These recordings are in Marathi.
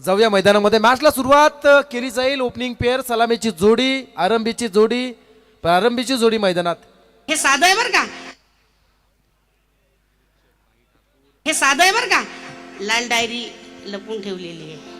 जाऊया मैदानामध्ये. मॅचला सुरुवात केली जाईल ओपनिंग पेअर सलामीची जोडी आरंभीची जोडी प्रारंभीची जोडी मैदानात. हे साधं आहे बर का? हे साधं आहे बर का? लाल डायरी लपून ठेवलेली आहे.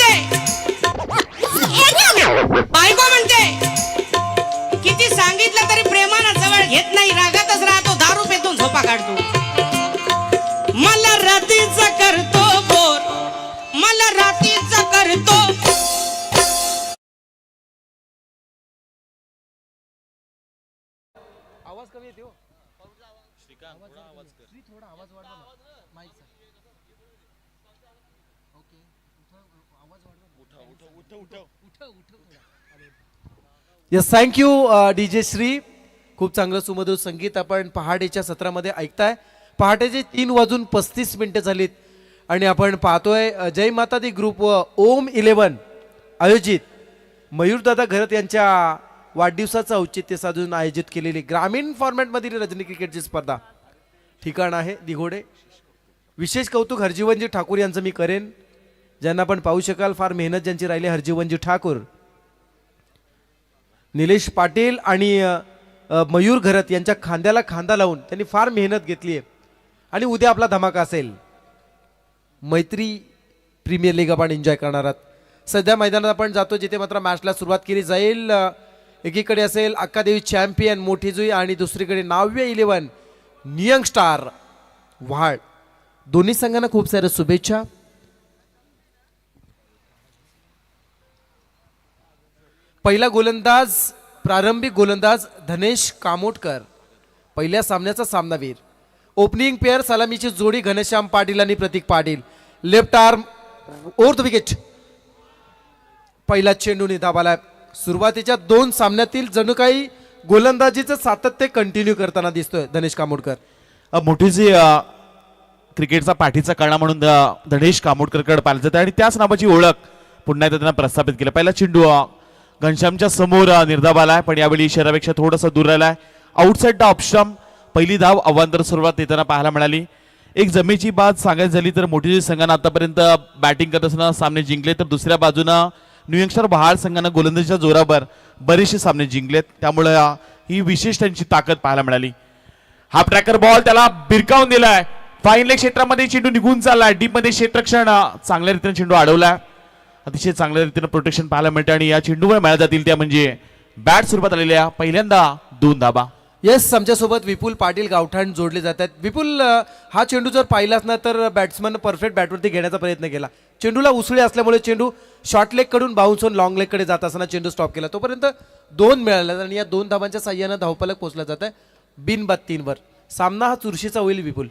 म्हणते. बायको म्हणते. किती सांगितलं तरी प्रेमानं जवळ घेत नाही रागातच राहतो दारू पेतून झोपा काढतो. मला रात्रीचा करतो बोर मला रात्रीचा करतो आवाज कमी येतो हो. श्रीकांत थोडा आवाज येते हो. Yes thank you D J Shri खूप चांगलं सुमधुर संगीत आपण पहाटेच्या सत्रामध्ये ऐकताय. पहाटेचे तीन वाजून पस्तीस मिनिटं झालीत आणि आपण पाहतोय जय माता दी ग्रुप व ओम इलेवन आयोजित मयूरदादा घरत यांच्या वाढदिवसाचं औचित्य साधून आयोजित केलेली ग्रामीण फॉर्मॅटमधील रजनी क्रिकेटची स्पर्धा. ठिकाण आहे दिघोडे. विशेष कौतुक हरजीवनजी ठाकूर यांचं मी करेन. ज्यांना आपण पाहू शकाल फार मेहनत ज्यांची राहिली हरजीवनजी ठाकूर. निलेश पाटील आणि मयूर घरत यांच्या खांद्याला खांदा लावून त्यांनी फार मेहनत घेतली आहे. आणि उद्या आपला धमाका असेल. मैत्री प्रीमियर लीग आपण एन्जॉय करणार आहात. सध्या मैदानात आपण जातो जिथे मात्र मॅचला सुरुवात केली जाईल. एकीकडे असेल अक्कादेवी चॅम्पियन मोठी जुई आणि दुसरीकडे नाव्य इलेवन नियंग स्टार व्हाळ. दोन्ही संघांना खूप साऱ्या शुभेच्छा. पहिला गोलंदाज प्रारंभिक गोलंदाज धनेश कामोटकर. पहिल्या सामन्याचा सामनावीर ओपनिंग पेअर सलामीची जोडी घनश्याम पाटील आणि Prateek Patil. Left arm over the wicket पहिला चेंडू निधाबाला. सुरुवातीच्या दोन सामन्यातील जणू काही गोलंदाजीचं सातत्य कंटिन्यू करताना दिसतोय धनेश कामोडकर मोठी जी क्रिकेटचा पाठीचा कणा म्हणून धनेश कामोडकरकडे पाहिलं जातं आणि त्याच नावाची ओळख पुन्हा एकदा त्यांना प्रस्थापित केलं. पहिला चेंडू घनश्यामच्या समोर निर्धाब आलाय. पण यावेळी शहरापेक्षा थोडासा दूर राहिलाय. आउटसाईड द ऑप्शन पहिली धाव अवांतर सुरुवात येताना पाहायला मिळाली. एक जमेची बाद सांगायची झाली तर मोठी संघानं आतापर्यंत बॅटिंग करत असताना सामने जिंकले. तर दुसऱ्या बाजूनं न्यू यॉर्कशर संघानं गोलंदाजीच्या जोरावर बरेचसे सामने जिंकलेत. त्यामुळे ही विशेष त्यांची ताकद पाहायला मिळाली. हा ट्रॅकर बॉल त्याला बिरकावून दिलाय. फाईन लेग क्षेत्रामध्ये चेंडू निघून चाललाय. डीपमध्ये क्षेत्रक्षण चांगल्या रीतीने चेंडू अडवलाय. अतिशय चांगल्या रीतीने प्रोटेक्शन पाहायला मिळतं आणि या चेंडूमुळे मिळाल्या जातील त्या म्हणजे बॅट स्वरूपात आलेल्या पहिल्यांदा दोन धाबा. येस आमच्यासोबत विपुल पाटील गावठाण जोडले जात आहेत विपुल अ, हा चेंडू जर पाहिलाच ना तर बॅट्समन परफेक्ट बॅटवरती घेण्याचा प्रयत्न केला. चेंडूला उसळी असल्यामुळे चेंडू शॉर्ट लेगकडून बाउन्स होऊन लॉंग लेगकडे जात असताना चेंडू स्टॉप केला. तोपर्यंत दोन मिळाले आणि या दोन धाबांच्या साह्यानं धावफलक पोहोचला जात आहे बिन बाद तीनवर सामना हा चुरशीचा होईल विपुल.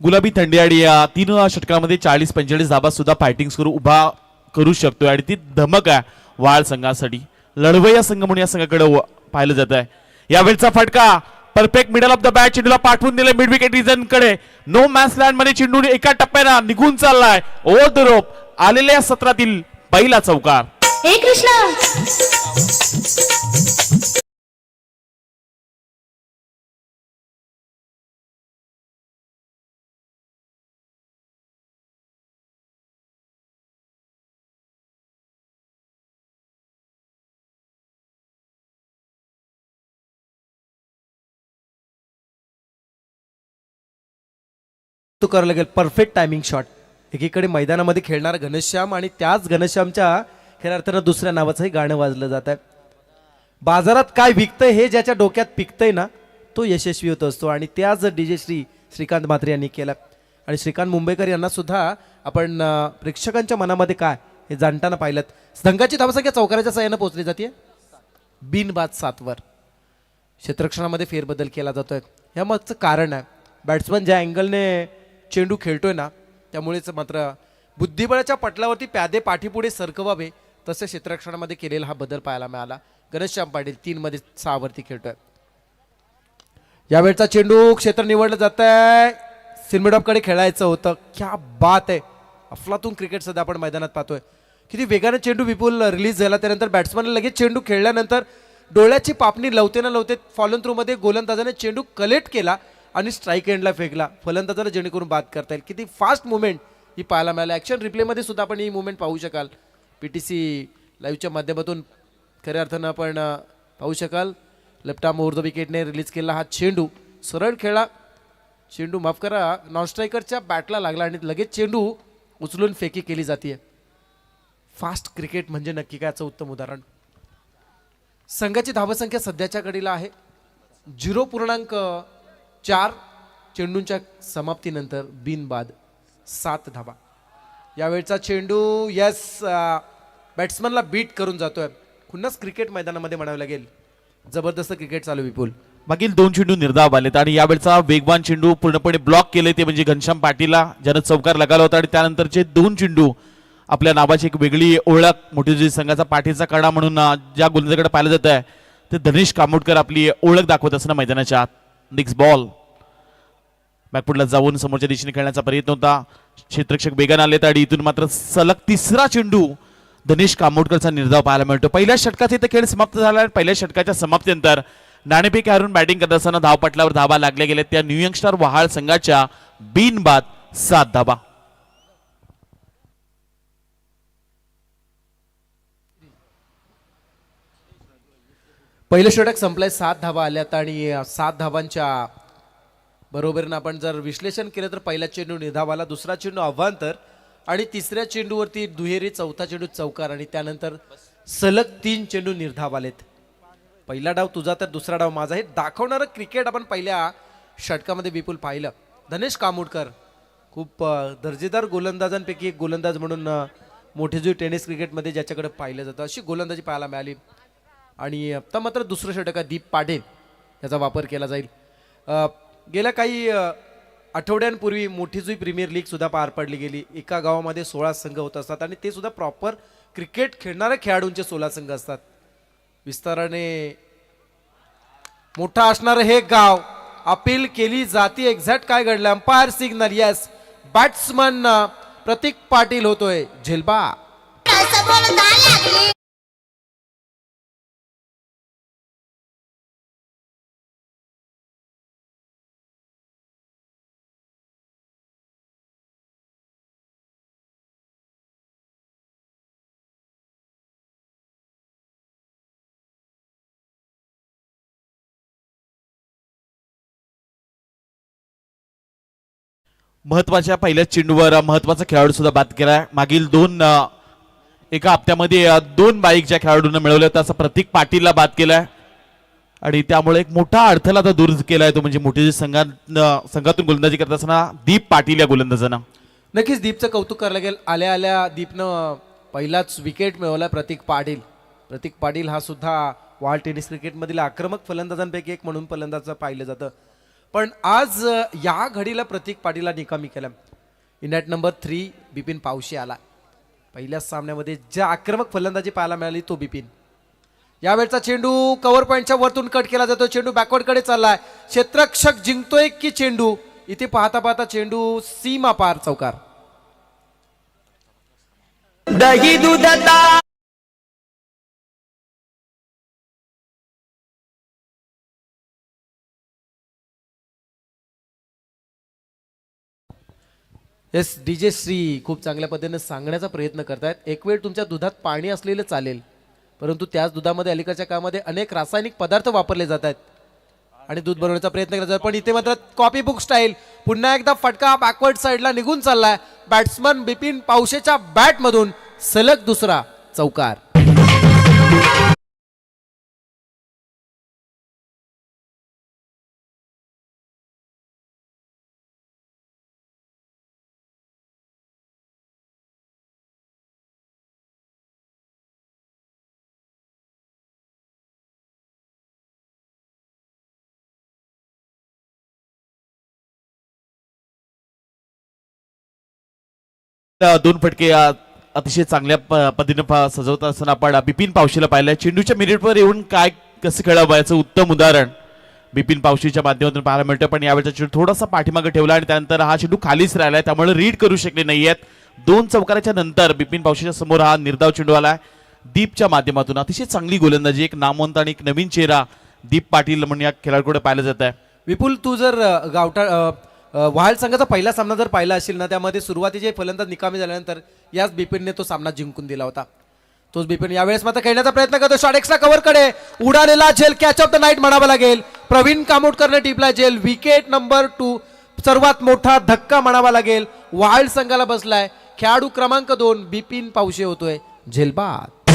गुलाबी थंडी आणि या तीन षटकामध्ये चाळीस पंचेचाळीस धाबा सुद्धा फायटिंग करू उभा करू शकतोय आणि ती धमक आहे वाळ संघासाठी. लढवय्या संघ म्हणून या संघाकडे पाहिलं जात आहे. यावेळचा फटका. Perfect middle of the bat चेंडूला पाठवून दिले मिड विकेट रिझनकडे. नो मॅच लँडमध्ये चेंडू एका टप्प्याला निघून चाललाय. ओव्हर द रोप आलेल्या सत्रातील पहिला चौकार. हे कृष्णा! तो करायला लागेल. परफेक्ट टायमिंग शॉट एकीकडे मैदानामध्ये खेळणारा घनश्याम आणि त्याच घनश्यामच्या खऱ्या अर्थानं दुसऱ्या नावाचंही गाणं वाजलं जात आहे. बाजारात काय विकतंय हे ज्याच्या डोक्यात पिकतंय ना तो यशस्वी होत असतो. आणि त्याच डी जे श्री श्रीकांत म्हात्रे यांनी केलं. आणि श्रीकांत मुंबईकर यांना सुद्धा आपण प्रेक्षकांच्या मनामध्ये काय हे जाणताना पाहिलं संघाची धावसंख्या चौकाराच्या सहाय्यानं पोहोचली जाते बिनबाद सातवर. क्षेत्रक्षणामध्ये फेरबदल केला जातोय. ह्या मागचं कारण आहे. बॅट्समन ज्या अँगलने चेंडू खेळतोय ना त्यामुळेच मात्र बुद्धिबळाच्या पटलावरती प्यादे पाठीपुढे सरकवावे तसं क्षेत्ररक्षणामध्ये केलेला हा बदल पाहायला मिळाला. गणेशश्याम पाटील तीन मध्ये सहावरती खेळतोय. यावेळचा चेंडू क्षेत्र निवडलं जात आहे सिरमिडॉपकडे खेळायचं होतं. क्या बात आहे. अफलातून क्रिकेट सध्या आपण मैदानात पाहतोय. किती वेगाने चेंडू विपुल रिलीज झाला. त्यानंतर बॅट्समॅनला लगेच चेंडू खेळल्यानंतर डोळ्याची पापणी लवते ना लवते फॉलन थ्रूमध्ये गोलंदाजाने चेंडू कलेक्ट केला. आणि स्ट्राईक एंडला फेकला. फलंदाजाला जेणेकरून बाद करता येईल. किती फास्ट मुवमेंट ही पाहायला मिळाली. ॲक्शन रिप्लेमध्ये सुद्धा आपण ही मुवमेंट पाहू शकाल. पी टी सी लाईव्हच्या माध्यमातून खऱ्या अर्थानं आपण पाहू शकाल. लेफ्ट आर्म ओव्हर द विकेटने रिलीज केला हा चेंडू. सरळ खेळा. चेंडू माफ करा. नॉन स्ट्रायकरच्या बॅटला लागला आणि लगेच चेंडू उचलून फेकी केली जाते फास्ट क्रिकेट म्हणजे नक्की काय याचं उत्तम उदाहरण? संघाची धावसंख्या सध्याच्या घडीला आहे. झिरो पूर्णांक चार चेंडूंच्या समाप्तीनंतर बिनबाद सात धावा. यावेळचा चेंडू यस बॅट्समनला बीट करून जातोय. खुन्नस क्रिकेट मैदानामध्ये म्हणावं लागेल. जबरदस्त क्रिकेट चालू विपुल. मागील दोन चेंडू निर्धाव आलेत आणि यावेळचा वेगवान चेंडू पूर्णपणे ब्लॉक केले ते म्हणजे घनश्याम पाटीलला ज्यानं चौकार लगावला होता आणि त्यानंतरचे दोन चेंडू आपल्या नावाची एक वेगळी ओळख मोठी संघाचा पाठीचा कडा म्हणून ज्या गोलंदाजाकडे पाहिलं जात आहे ते धनेश कामोडकर आपली ओळख दाखवत असताना मैदानाच्या आत. नेक्स्ट बॉल बॅकफुटला जाऊन समोरच्या दिशेने खेळण्याचा प्रयत्न होता. क्षेत्रक्षक वेगाने आले आणि इथून मात्र सलग तिसरा चेंडू धनेश कामोडकरचा निर्धाव पाहायला मिळतो. पहिल्या षटकात इथे खेळ समाप्त झाला आणि पहिल्या षटकाच्या समाप्तीनंतर नाणेफेक हरून बॅटिंग करत असताना धावपटलावर धावा लागल्या गेल्या. त्या न्यू यंगस्टार वहाळ संघाच्या बिनबाद सात धावा. पहिलं षटक संपलंय सात धावा आल्यात आणि सात धावांच्या बरोबरीनं आपण जर विश्लेषण केलं तर पहिला चेंडू निधावाला दुसरा चेंडू अव्हांतर आणि तिसऱ्या चेंडूवरती दुहेरी चौथा चेंडू चौकार आणि त्यानंतर सलग तीन चेंडू निर्धाव आलेत पहिला डाव तुझा तर दुसरा डाव माझा. हे दाखवणारं क्रिकेट आपण पहिल्या षटकामध्ये विपुल पाहिलं. धनेश कामोडकर खूप दर्जेदार गोलंदाजांपैकी एक गोलंदाज म्हणून मोठेजू टेनिस क्रिकेटमध्ये ज्याच्याकडे पाहिलं जातं. अशी गोलंदाजी पाहायला मिळाली. आणि आता मात्र दुसरं षटक आहे दीप पाटील. याचा वापर केला जाईल. गेल्या काही आठवड्यांपूर्वी मोठी जुई प्रीमियर लीगसुद्धा पार पडली गेली. एका गावामध्ये सोळा संघ होत असतात आणि ते सुद्धा प्रॉपर क्रिकेट खेळणाऱ्या खेळाडूंचे सोळा संघ असतात. विस्ताराने मोठा असणारं हे गाव अपील केली जाती. एक्झॅक्ट काय घडलं? Umpire signal yes batsman Prateek Patil होतोय. झेलबा. महत्त्वाच्या पहिल्याच चेंडूवर महत्त्वाचा खेळाडू सुद्धा बाद केला मागील दोन एका हप्त्यामध्ये दोन बाईक ज्या खेळाडूंना मिळवल्या त्याचा प्रतीक पाटीलला बाद केलाय. आणि त्यामुळे एक मोठा अडथळा आता दूर केलाय तो म्हणजे मोठी संघात संघातून गोलंदाजी करत असताना दीप पाटील या गोलंदाजानं. नक्कीच दीपचं कौतुक करायला गेलं आल्या आल्या दीपनं पहिलाच विकेट मिळवला प्रतीक पाटील. प्रतीक पाटील हा सुद्धा वाल टेनिस क्रिकेटमधील आक्रमक फलंदाजांपैकी एक म्हणून फलंदाजचं पाहिलं जातं. पण आज या घडीला प्रतीक पाटीला निकामी केला. In at number three Bipin Pawshi आला. पहिल्याच सामन्यामध्ये ज्या आक्रमक फलंदाजी पाहायला मिळाली तो बिपिन. यावेळचा चेंडू कव्हर पॉईंटच्या वरतून कट केला जातो. चेंडू बॅकवर्डकडे चाललाय. क्षेत्रक्षक जिंकतोय की चेंडू? इथे पाहता पाहता चेंडू सीमा पार चौकार. दही दूध येस डी जे श्री खूप चांगल्या पद्धतीने सांगण्याचा प्रयत्न करतायत. एक वेळ तुमच्या दुधात पाणी असलेलं चालेल परंतु त्याच दुधामध्ये अलीकडच्या काळामध्ये अनेक रासायनिक पदार्थ वापरले जात आहेत आणि दूध बनवण्याचा प्रयत्न केला जातो पण इथे मात्र कॉपी बुक स्टाईल पुन्हा एकदा फटका बॅकवर्ड साईडला निघून चाललाय. बॅट्समन बिपिन पावशेच्या बॅटमधून सलग दुसरा चौकार. दोन फटके अतिशय चांगल्या प- सजवत असताना आपण बिपिन पावशीला पाहिलं चेंडूच्या मिनिटवर येऊन काय कसं खेळावं याचं उत्तम उदाहरण बिपिन पावशीच्या माध्यमातून पाहायला मिळतं. पण यावेळचा चेंडू थोडासा पाठीमागे ठेवला आणि त्यानंतर हा चेंडू खालीच राहिलाय. त्यामुळे रीड करू शकले नाहीयेत. दोन चौकाराच्या नंतर बिपिन पावशीच्या समोर हा निर्धाव चेंडू आहे दीपच्या माध्यमातून अतिशय चांगली गोलंदाजी एक नामवंत आणि एक नवीन चेहरा दीप पाटील म्हणून या खेळाडूकडे पाहिलं जात आहे विपुल तू जर गावटा गावठा वाहल संघाचा पहिला सामना जर पाहिला असेल ना त्यामध्ये सुरुवातीचे फलंदाज निकामी झाल्यानंतर याच बिपिनने तो सामना जिंकून दिला होता. तोच बिपिन यावेळेस मात्र खेळण्याचा प्रयत्न करतो. शॉट एक्स्ट्रा उडालेला झेल कॅच ऑफ द नाईट म्हणावा लागेल. प्रवीण कामोटकरने टिपला झेल विकेट नंबर टू सर्वात मोठा धक्का म्हणावा लागेल. वाईल्ड संघाला बसलाय. खेळाडू क्रमांक दोन बिपिन पावशे होतोय. झेलबाद.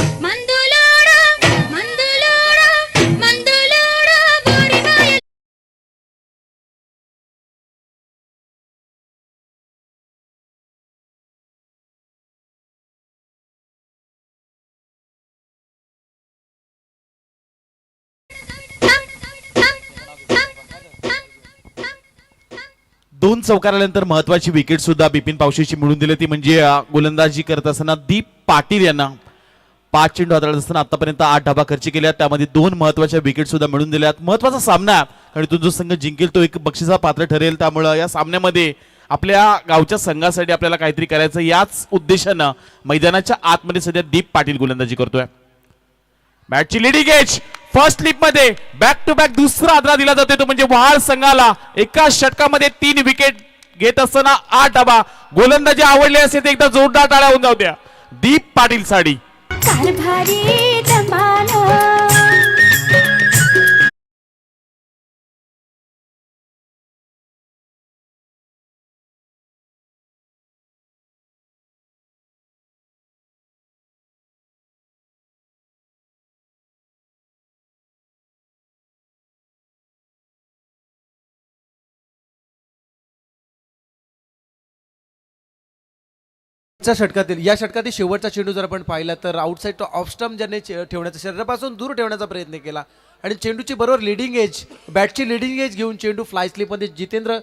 दोन चौकारानंतर महत्वाची विकेट सुद्धा बिपिन पावशीची मिळून दिली ती म्हणजे गोलंदाजी करत असताना दीप पाटील यांना पाच चेंडू हाताळत असताना आतापर्यंत आठ धाबा खर्च केल्या. त्यामध्ये दोन महत्त्वाच्या विकेट सुद्धा मिळून दिल्यात. महत्त्वाचा सामना आणि तो जो संघ जिंकेल तो एक बक्षिसा पात्र ठरेल. त्यामुळं या सामन्यामध्ये आपल्या गावच्या संघासाठी आपल्याला काहीतरी करायचं याच उद्देशानं मैदानाच्या आतमध्ये सध्या दीप पाटील गोलंदाजी करतोय. मॅचची लेडी एज फर्स्ट लिपमध्ये बॅक टू बॅक दुसरा आदरा दिला जातो तो म्हणजे वहाळ संघाला. एका षटकामध्ये तीन विकेट घेत असताना आठ डबा गोलंदाजी आवडली असेल ते एकदा जोरदार टाळ्या होऊन जाऊ द्या. दीप पाटील साडी. च्या षटकातील या षटकातील शेवटचा चेंडू जर आपण पाहिला तर आउटसाईड टू ऑफस्टम ज्याने ठेवण्याचा शरीरापासून दूर ठेवण्याचा प्रयत्न केला. आणि चेंडूची बरोबर लिडिंग एज बॅटची लिडिंग एज घेऊन चेंडू फ्लाय स्लिपमध्ये जितेंद्र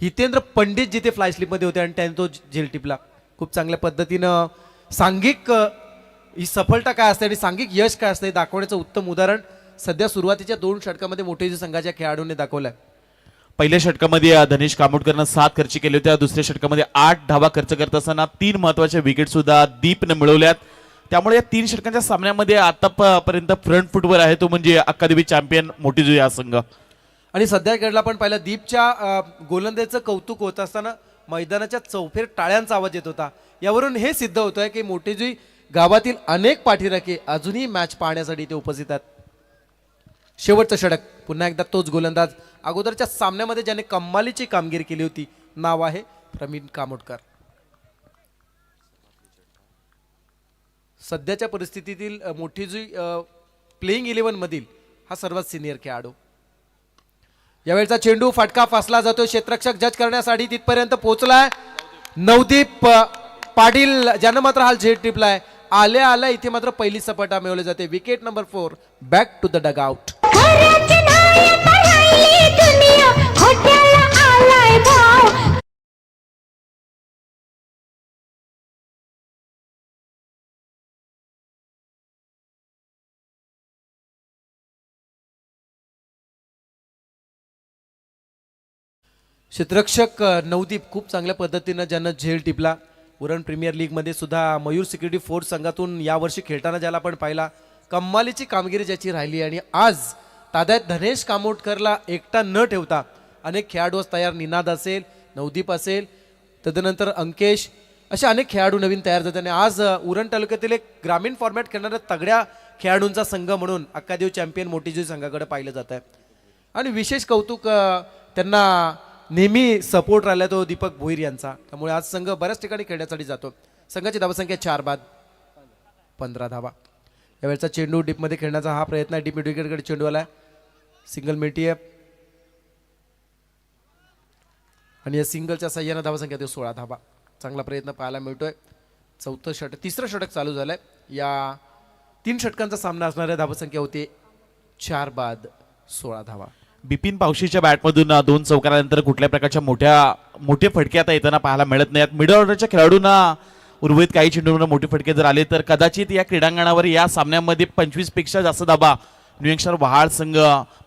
हितेंद्र पंडित जिथे फ्लाय स्लिपमध्ये होते आणि त्याने तो झेल टिपला. खूप चांगल्या पद्धतीनं सांघिक ही सफलता काय असते आणि सांघिक यश काय असते हे दाखवण्याचं उत्तम उदाहरण सध्या सुरुवातीच्या दोन षटकामध्ये मोठे संघाच्या खेळाडूंनी दाखवलं आहे पहिल्या षटकामध्ये धनेश कामोटकरनं सात खर्च केले होते. दुसऱ्या षटकामध्ये आठ धावा खर्च करत असताना तीन महत्त्वाच्या विकेट सुद्धा दीपनं मिळवल्यात. त्यामुळे या तीन षटकांच्या सामन्यामध्ये आतापर्यंत फ्रंट फुटवर आहे तो म्हणजे अकादमी चॅम्पियन मोठी जुई हा संघ. आणि सध्या खेळला पण पहिला दीपच्या गोलंदाजचं कौतुक होत असताना मैदानाच्या चौफेर टाळ्यांचा आवाज येत होता. यावरून हे सिद्ध होतंय की मोठेजुई गावातील अनेक पाठीराखे अजूनही मॅच पाहण्यासाठी ते उपस्थित आहेत. शेवटचं षटक. पुन्हा एकदा तोच गोलंदाज अगोदरच्या सामन्यामध्ये ज्याने कम्मालीची कामगिरी केली होती नाव आहे प्रवीण कामोटकर सध्याच्या परिस्थितीतील मोठी जी प्लेईंग इलेव्हनमधील हा सर्वात सिनियर खेळाडू. यावेळचा चेंडू फटका फासला जातो क्षेत्रक्षक जज करण्यासाठी तिथपर्यंत पोहोचलाय. नवदीप पाटील ज्यानं मात्र हा झेड टिपलाय आल्या आल्या इथे मात्र पहिली सपाटा मिळवली जाते. Wicket number four back to the dugout खऱ्याच क्षेत्ररक्षक नवदीप खूप चांगल्या पद्धतीनं ज्यानं झेल टिपला. उरण प्रीमियर लीगमध्ये सुद्धा मयूर सिक्युरिटी फोर्स संघातून यावर्षी खेळताना ज्याला आपण पाहिला कम्मालीची कामगिरी ज्याची राहिली आणि आज ताद्यात धनेश कामोटकरला एकटा न ठेवता अनेक खेळाडू तयार. निनाद असेल नवदीप असेल तदनंतर अंकेश असे अनेक खेळाडू नवीन तयार झाले. आणि आज उरण तालुक्यातील एक ग्रामीण फॉर्मॅट खेळणाऱ्या तगड्या खेळाडूंचा संघ म्हणून अक्कादेव चॅम्पियन मोठीजी संघाकडे पाहिलं जात आहे आणि विशेष कौतुक त्यांना नेहमी सपोर्ट राहिला तो दीपक भोईर यांचा. त्यामुळे आज संघ बऱ्याच ठिकाणी खेळण्यासाठी जातो. संघाची धावसंख्या चार बाद पंधरा धावा. यावेळचा चेंडू डीपमध्ये खेळण्याचा हा प्रयत्न आहे. डीप मिड विकेटकडे चेंडू आला आहे सिंगल मिळती आहे आणि या सिंगलच्या सह्यानं धावसंख्या देऊ सोळा धावा. चांगला प्रयत्न पाहायला मिळतोय. चौथं षटक तिसरं षटक चालू झालंय. या तीन षटकांचा सामना असणाऱ्या धावसंख्या होती चार बाद सोळा धावा. बिपिन पावशीच्या बॅटमधून दोन चौकारानंतर कुठल्या प्रकारच्या मोठ्या मोठे फटके आता येताना पाहायला मिळत नाहीत. मिडल ऑर्डरच्या खेळाडूंना उर्वरित काही चेंडूंना मोठे फटके जर आले तर कदाचित या क्रीडांगणावर या सामन्यामध्ये पंचवीसपेक्षा जास्त धाबा न्यू वहाळ संघ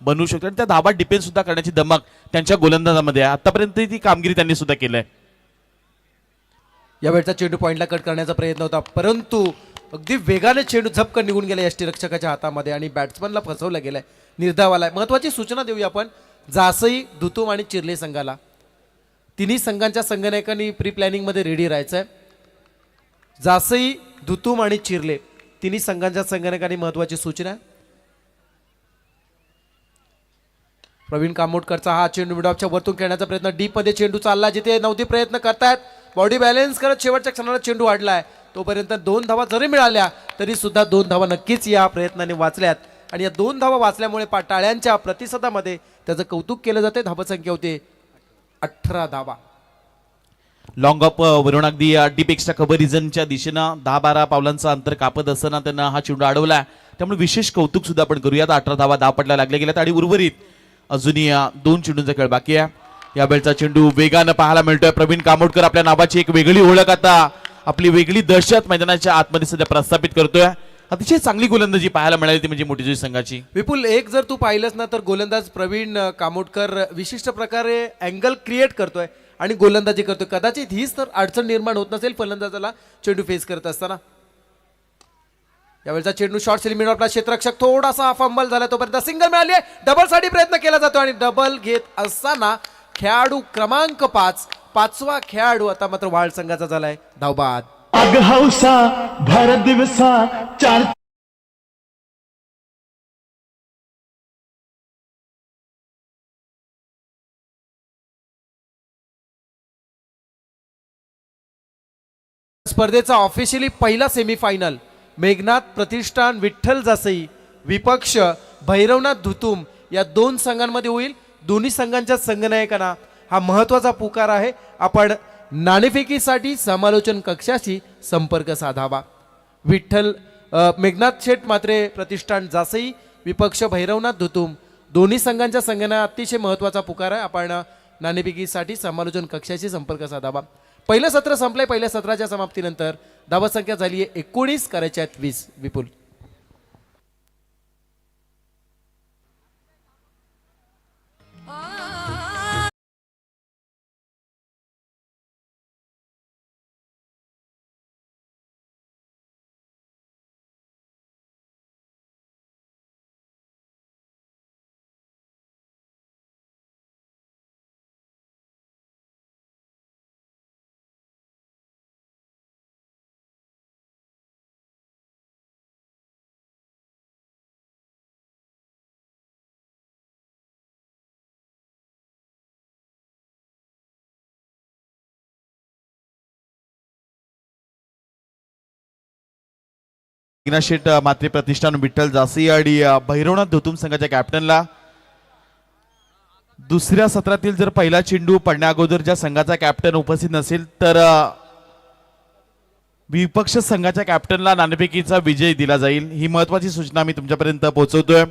बनवू शकतो. आणि त्या धाबा डिपेंड सुद्धा करण्याची दमक त्यांच्या गोलंदाजामध्ये आहे. आतापर्यंत ती कामगिरी त्यांनी सुद्धा केली आहे. यावेळचा चेंडू पॉईंटला कट करण्याचा प्रयत्न होता. परंतु अगदी वेगाने चेंडू झपकन निघून गेला यष्टीरक्षकाच्या हातामध्ये आणि बॅट्समनला फसवलं गेलंय. निर्धावाला महत्वाची सूचना देऊया आपण. जासई धुतुम आणि चिरले संघाला. तिन्ही संघांच्या संघनायकांनी प्री प्लॅनिंगमध्ये रेडी राहायचं आहे जासई धुतुम आणि चिरले तिन्ही संघांच्या संघनायकांनी महत्वाची सूचना आहे. प्रवीण कामोडकरचा हा चेंडू मिडॉपच्या वरतून खेळण्याचा प्रयत्न. डीपमध्ये चेंडू चालला जिथे नव्हते प्रयत्न करतायत. बॉडी बॅलेन्स करत शेवटच्या क्षणाला चेंडू वाढला आहे तोपर्यंत दोन धावा जरी मिळाल्या तरी सुद्धा दोन धावा नक्कीच या प्रयत्नाने वाचल्यात. आणि या दोन धावा वाचल्यामुळे पाटाळ्यांच्या प्रतिसादामध्ये त्याचं कौतुक केलं जाते. धावसंख्या होते अठरा धावा. लॉंग ऑफ वरून अगदी डीप एक्स्ट्रा रिझनच्या दिशेनं दहा बारा पावलांचं अंतर कापत असताना त्यांना हा चेंडू अडवला त्यामुळे विशेष कौतुक सुद्धा आपण करूयात. अठरा धावा दहा पडला लागल्या गेल्यात आणि उर्वरित अजूनही दोन चेंडूंचा खेळ बाकी आहे. या बेळचा चेंडू वेगानं पाहायला मिळतोय. प्रवीण कामोडकर आपल्या नावाची एक वेगळी ओळख आता आपली वेगळी दहशत मैदानाच्या आतमध्ये सध्या प्रस्थापित करतोय. अतिशय चांगली गोलंदाजी पाहायला मिळाली ती म्हणजे मोठी संघाची. विपुल एक जर तू पाहिलंस ना तर गोलंदाज प्रवीण कामोडकर विशिष्ट प्रकारे अँगल क्रिएट करतोय आणि गोलंदाजी करतोय. कदाचित हीच तर अडचण निर्माण होत नसेल फलंदाजाला चेंडू फेस करत असताना. यावेळचा चेंडू शॉर्ट सेलिमिट आपला क्षेत्ररक्षक थोडासा फंबल झाला तोपर्यंत सिंगल मिळाली आहे डबलसाठी प्रयत्न केला जातो आणि डबल घेत असताना खेळाडू क्रमांक पाच पाचवा खेळाडू आता मात्र वाळ संघाचा झालाय. धावबाद. अग हौसा भर दिवसा चार स्पर्धेचा ऑफिशियली पहिला सेमीफायनल मेघनाथ प्रतिष्ठान विठ्ठल जासई विपक्ष भैरवनाथ धुतुम या दोन संघांमध्ये होईल. दोन्ही संघांच्या संघनायकांना हा महत्त्वाचा पुकार आहे. आपण नाणेफेकीसाठी समालोचन कक्षाशी संपर्क साधावा. विठ्ठल मेघनाथ शेठ मात्रे प्रतिष्ठान जासई विपक्ष भैरवनाथ धुतुम दोन्ही संघांच्या संघांना अतिशय महत्त्वाचा पुकार आहे. आपण नाणेफेकीसाठी समालोचन कक्षाशी संपर्क साधावा. पहिलं सत्र संपलंय पहिल्या सत्राच्या समाप्तीनंतर. धावसंख्या झाली आहे एकोणीस करायच्या आहेत वीस. विपुल. शेट मात्रे प्रतिष्ठान विठ्ठल जासी आणि भैरवनाथ धोतुम संघाच्या कॅप्टनला. दुसऱ्या सत्रातील जर पहिला चेंडू पडण्या अगोदर ज्या संघाचा कॅप्टन उपस्थित नसेल तर विपक्ष संघाच्या कॅप्टनला नाणेफेकीचा विजय दिला जाईल. ही महत्वाची सूचना मी तुमच्यापर्यंत पोहोचवतोय.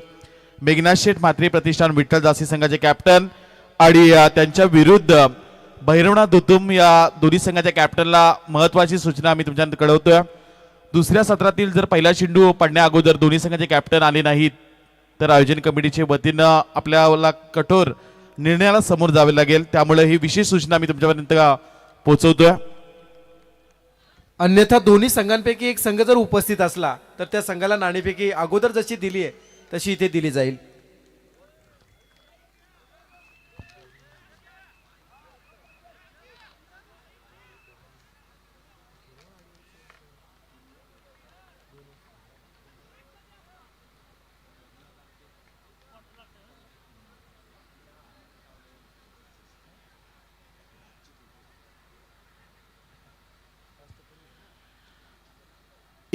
मेघनाथ शेठ म्हात्रे प्रतिष्ठान विठ्ठल जासी संघाचे कॅप्टन आणि त्यांच्या विरुद्ध भैरवनाथ धुतुम या दोन्ही संघाच्या कॅप्टनला महत्वाची सूचना मी तुमच्या कळवतोय. दुसऱ्या सत्रातील जर पहिला चेंडू पडण्या अगोदर दोन्ही संघाचे कॅप्टन आले नाहीत तर आयोजन कमिटीच्या वतीनं आपल्याला कठोर निर्णयाला समोर जावे लागेल. त्यामुळे ही विशेष सूचना मी तुमच्यापर्यंत पोहोचवतोय अन्यथा दोन्ही संघांपैकी एक संघ जर उपस्थित असला तर त्या संघाला नाणेपैकी अगोदर जशी दिली आहे तशी इथे दिली जाईल.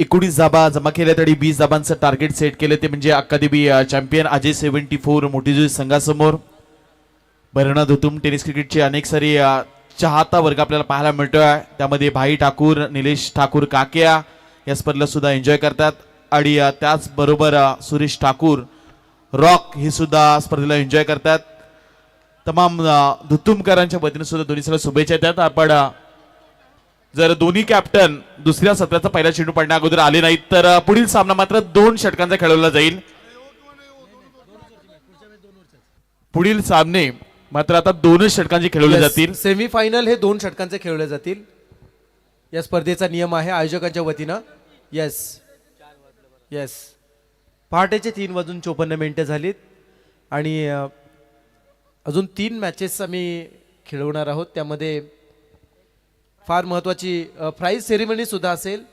एकोणीस जाबा जमा केल्या तरी वीस जाबांचं टार्गेट सेट केलं ते म्हणजे academy champion Ajay seventy four मोठीजुई संघासमोर. भरणा धुतुम टेनिस क्रिकेटचे अनेक सारी चाहता वर्ग आपल्याला पाहायला मिळतोय. त्यामध्ये भाई ठाकूर निलेश ठाकूर काक्या या स्पर्धेला सुद्धा एन्जॉय करतात. आणि त्याचबरोबर सुरेश ठाकूर रॉक हे सुद्धा स्पर्धेला एन्जॉय करतात. तमाम धुतुमकरांच्या वतीने सुद्धा दोन्ही सगळ्या शुभेच्छा देतात. आपण जर दोन्ही कॅप्टन दुसऱ्या सत्राचा पहिला चेंडू पडण्या अगोदर आले नाहीत तर पुढील सामना मात्र दोन षटकांचा खेळवला जाईल. पुढील सामने मात्र आता दोनच षटकांचे खेळवले जातील. सेमीफायनल हे दोन षटकांचे खेळले जातील. या स्पर्धेचा नियम आहे आयोजकांच्या वतीनं. येस येस पहाटेचे तीन वाजून चोपन्न मिनिटं झालीत. आणि अजून तीन मॅचेस आम्ही खेळवणार आहोत. त्यामध्ये फार महत्वाची प्राईज सेरेमनीसुद्धा असेल.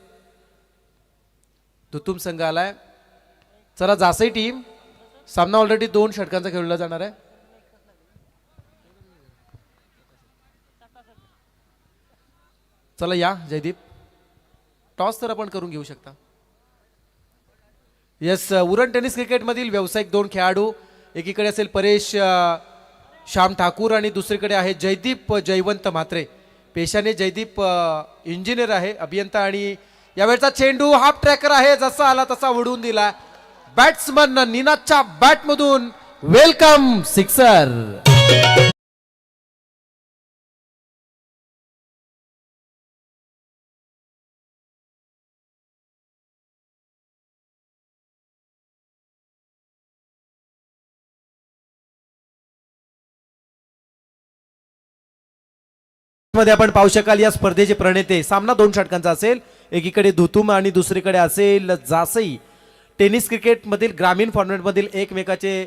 धुतुम संघ आलाय चला जासई टीम सामना ऑलरेडी दोन षटकांचा खेळला जाणार आहे. चला या जयदीप. टॉस तर आपण करून घेऊ शकता. येस उरण टेनिस क्रिकेटमधील व्यावसायिक दोन खेळाडू. एकीकडे असेल परेश श्याम ठाकूर आणि दुसरीकडे आहे जयदीप जयवंत म्हात्रे. पेशाने जयदीप इंजिनियर आहे अभियंता आणि यावेळचा चेंडू हाफ ट्रॅकर आहे जसा आला तसा उडवून दिला. बॅट्समन निनादच्या बॅटमधून वेलकम सिक्सर मध्ये आपण पाहू शकाल या स्पर्धेचे प्रणेते. सामना दोन षटकांचा असेल. एकीकडे धुतुम आणि दुसरीकडे असेल जासई. टेनिस क्रिकेटमधील ग्रामीण फॉर्मॅटमधील एकमेकाचे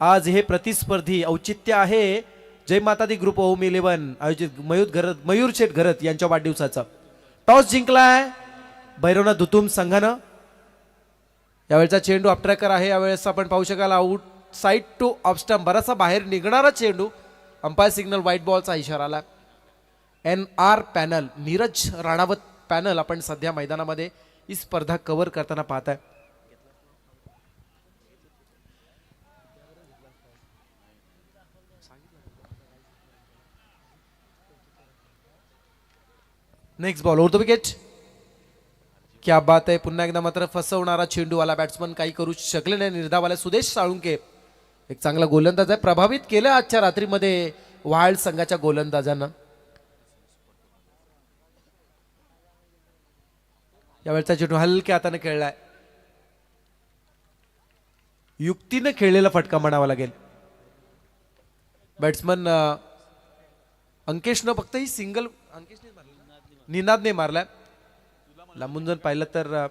आज हे प्रतिस्पर्धी औचित्य आहे. जय माता दी ग्रुप होम इलेव्हन. आयोजित मयूर घरत मयूर शेठ घरत यांच्या वाढदिवसाचा. टॉस जिंकलाय भैरवनाथ धुतुम संघानं. यावेळचा चेंडू अपट्रॅकर आहे. यावेळेस आपण पाहू शकाल आउट साईड टू ऑफस्टम बराचसा बाहेर निघणारा चेंडू. अंपायर सिग्नल व्हाईट बॉलचा इशारा आला. N R panel Neeraj Ranawat panel आपण सध्या मैदानामध्ये ही स्पर्धा कव्हर करताना पाहत आहे next ball over the wicket क्या बात आहे पुन्हा एकदा मात्र फसवणारा चेंडूवाला बॅट्समन काही करू शकले नाही. निर्धावाला सुदेश साळुंके एक चांगला गोलंदाज आहे. प्रभावित केलं आजच्या रात्रीमध्ये वाळ संघाच्या गोलंदाजांना. यावेळचा चेंडू हलक्या हाताने खेळलाय. युक्तीनं खेळलेला फटका म्हणावा लागेल. बॅट्समन अंकेशनं फक्त ही सिंगल अंकेशने निनादने मारलाय. लांबून जर पाहिलं तर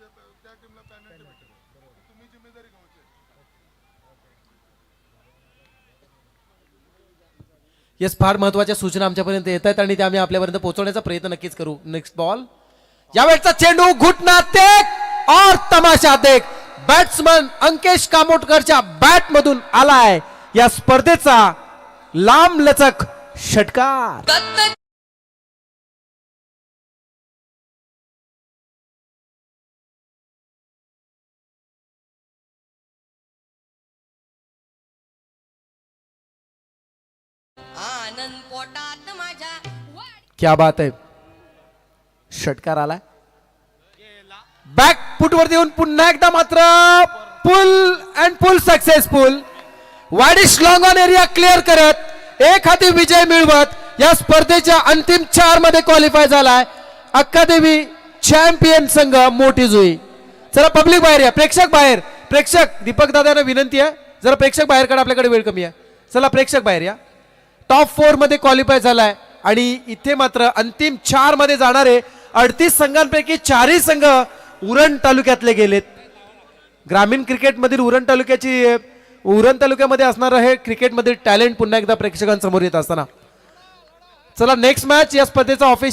अ, येस फार महत्त्वाच्या सूचना आमच्यापर्यंत येत आहेत आणि त्या आम्ही आपल्यापर्यंत पोहोचवण्याचा प्रयत्न नक्कीच करू. नेक्स्ट बॉल यावेळचा चेंडू घुटना देख और तमाशा देख. बॅट्समन अंकेश कामोटकरच्या बॅट मधून आलाय. या स्पर्धेचा लांब लचक षटकार. आनंद पोटात माझ्या क्या बात आहे. षटकार आलाय. बॅक फुटवर देऊन पुन्हा एकदा मात्र पुल अँड पुल सक्सेसफुल वाडिश लॉंग ऑन एरिया क्लिअर करत एक हाती विजय मिळवत या स्पर्धेच्या अंतिम चारमध्ये क्वालिफाय झालाय. अक्कादेवी चॅम्पियन संघ मोठी जुई. चला पब्लिक बाहेर या. प्रेक्षक बाहेर. प्रेक्षक दीपक दादांना विनंती आहे. जरा प्रेक्षक बाहेर काढा आपल्याकडे वेळ कमी आहे. चला प्रेक्षक बाहेर या. टॉप फोरमध्ये क्वालिफाय झालाय. आणि इथे मात्र अंतिम चारमध्ये जाणारे अडतीस संघांपैकी चारही संघ उरण तालुक्यातले गेलेत. ग्रामीण क्रिकेटमधील उरण तालुक्याची उरण तालुक्यामध्ये असणारं हे क्रिकेटमधील टॅलेंट पुन्हा एकदा प्रेक्षकांसमोर येत असताना. चला नेक्स्ट मॅच या स्पर्धेचा ऑफिस